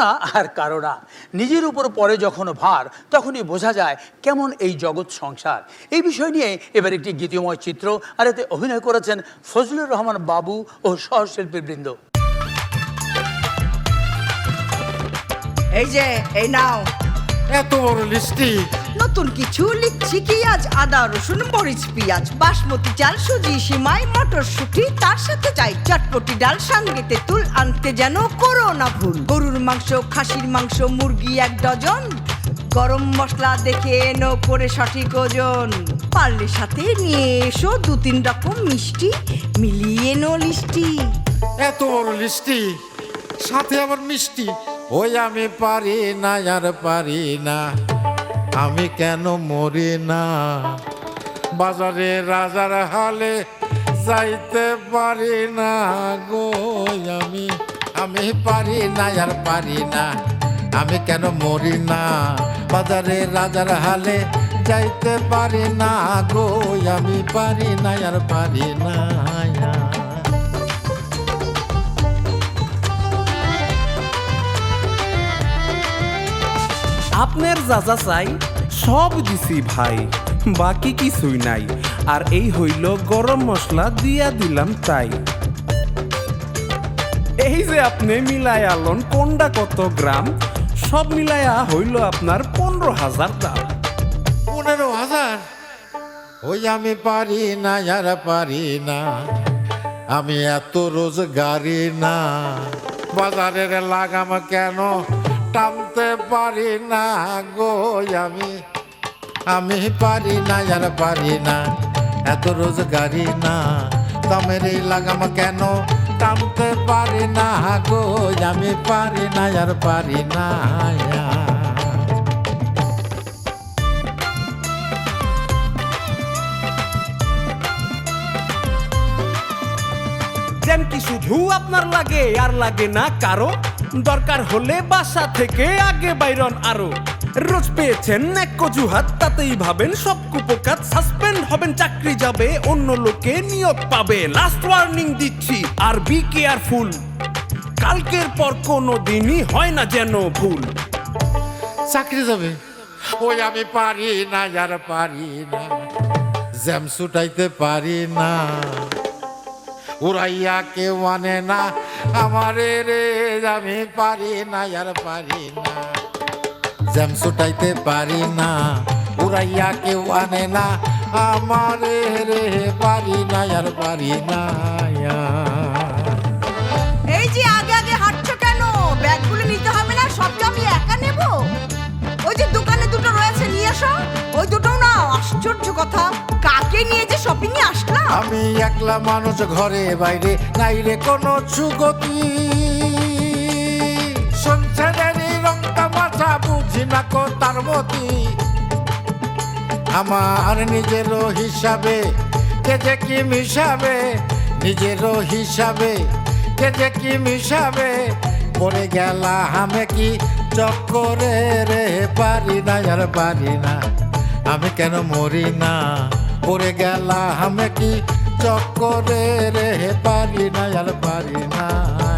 না আর কারণা। নিজের উপর পরে যখন ভার তখনই বোঝা যায় কেমন এই জগৎ সংসার। এই বিষয় নিয়ে এবার একটি গীতিময় চিত্র আর এতে অভিনয় করেছেন ফজলুর রহমান বাবু ও সহশিল্পী বৃন্দ। এই যে এই নাও। এত বড় লিস্টি নতুন কিছু লিখছি কি আজ? আদা, রসুন, মরিচ, পেঁয়াজ, বাসমতি, চাল, সুজি, সিমাই, মটরশুঁটি, তার সাথে চাই চটপটি ডাল, সঙ্গে তেঁতুল, আনতে যেন করো না ভুল। গরুর মাংস, খাসির মাংস, মুরগি এক ডজন। গরম মশলা দেখে এনো করে সঠিক ওজন। পারলে সাথে নিয়ে এসো দু তিন রকম মিষ্টি, মিলিয়ে নো লিস্টি এত বড় লিস্টি সাথে আবার মিষ্টি। ওই আমি পারি না, আর পারি না। আমি কেন মরি না? বাজারে রাজার হালে যাইতে পারি না গো, আমি আমি পারি না আর পারি না। আমি কেন মরি না? বাজারে রাজার হালে যাইতে পারি না গো, আমি পারি না আর পারি না আপনার যা যা চাই, সব দিছি ভাই, বাকি কিছুই নাই। আর এই হইল গরম মশলা দিয়া দিলাম তাই। এই যে আপনি মিলায় আলন কোনটা কত গ্রাম, সব মিলায়া হইল আপনার পনেরো হাজার দাম। পনেরো হাজার? ওই আমি পারি না, আর পারি না। আমি এত রোজগারি না। বাজারের লাগাম কেন? টানতে পারি না গো আমি। আমি পারি না আর পারি না, এত রোজগারি না। দামের লাগাম কেন টানতে পারি না গো আমি? পারি না আর পারি না যেন কি শুধু আপনার লাগে, আর লাগে না কারও? দরকার হলে বাসা থেকে আগে বাইরন আরও। রোজ পেয়েছেন এক কজুহাত তাতেই ভাবেন সব কুপকাত সাসপেন্ড হবেন, চাকরি যাবে, অন্য লোকে নিয়োগ পাবে। লাস্ট ওয়ার্নিং দিচ্ছি, আর বি কেয়ারফুল কালকের পর কোনো দিনই হয় না যেন ভুল। চাকরি যাবে। ওই আমি পারি না, আর পারি না। জ্যাম ছুটাইতে পারি না। উড়াইয়া কেউ মানে না। আমারে রে, আমি পারি না, আর পারি না। জ্যাম ছুটাইতে পারি না, উড়াইয়া কেউ আনে না। আমারে রে, পারি না, আর পারি না এই যে আগে আগে হাঁটছো কেন? ব্যাগগুলো নিতে হবে না সবটা আমি একা নেব? ওই যে দোকানে দুটো রয়েছে, নিয়ে এসো। ওই দুটো না আশ্চর্য কথা। কাকে নিয়ে যে শপিং এ আমি একলা মানুষ ঘরে বাইরে নাই রে কোনো সুগতি। তামাশা, বুঝি না আমার নিজেরও হিসাবে, কে যে কি মিশাবে, নিজেরও হিসাবে, কে যে কি মিশাবে, পড়ে গেলা আমি কি চক্করে রে পারি না, আর পারি না। আমি কেন মরি না? পড়ে গেলাম কি চক্করে রে পারি না আর পারি না।